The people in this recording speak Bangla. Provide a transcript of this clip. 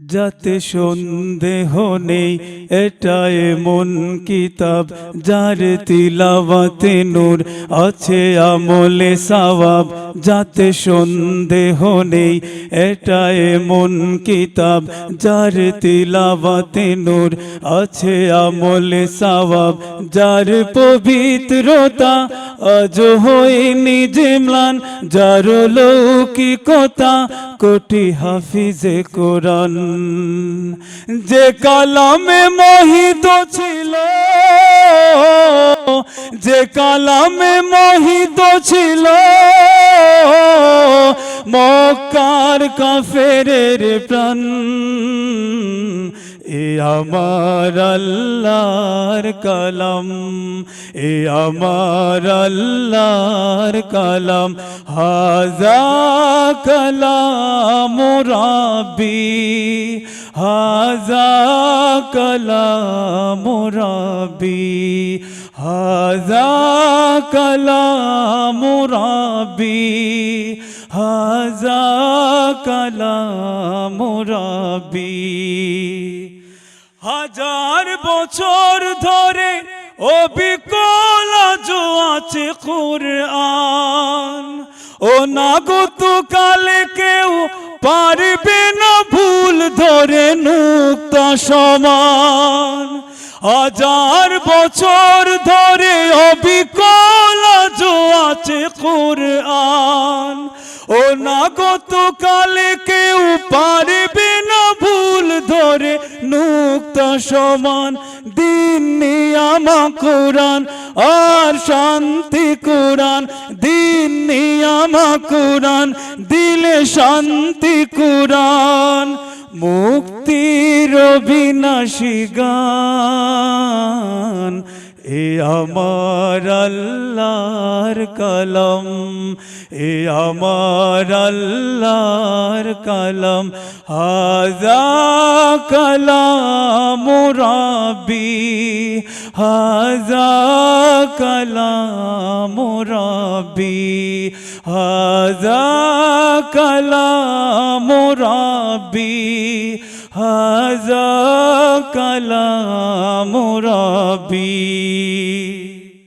যাতে সন্দেহ নেই এটাই মন কিতাব যার তিলাবাতে নূর আছে আমলে সওয়াব। যাতে সন্দেহ নেই এটা এমন কিতাব যার তিলাওয়াতে নূর আছে আমলে সওয়াব, যার পবিত্রতা আজ হয়নি যে ম্লান যার লৌকিকতা কোটি হাফিজে কোরআন। যে কালামে মোহিত ছিল, যে কালামে মোহিত ছিল মক্কার কাফেরের প্রাণ। এ আমার আল্লাহর কালাম, এ আমার আল্লাহর কালাম। হাজা কালাম রাবি হাজা কালাম রাবি হাজা কালাম রাবি কালাম হাজার বছর ধরে অবিকল আছে কোরআন। ও নাগত কালে কেউ পারবে না ভুল ধরে নুক্তা সমান। হাজার বছর ধরে অবিকল আছে কোরআন। ও নাগত কালে কেউ পারবে না ভুল ধরে নুক্তা সমান দিন নিয়ামা কোরআন আর শান্তি কোরআন। দিন নিয়ামা কোরআন, দিলে শান্তি কোরআন। মুক্তির বিনাশী গান। এ আমার আল্লাহর কলম, এ আমার আল্লাহর কলম, হাজা কলাম রাবি হাজা কলাম রাবি হাজা কলাম রাবি হাজা কালাম রাবি।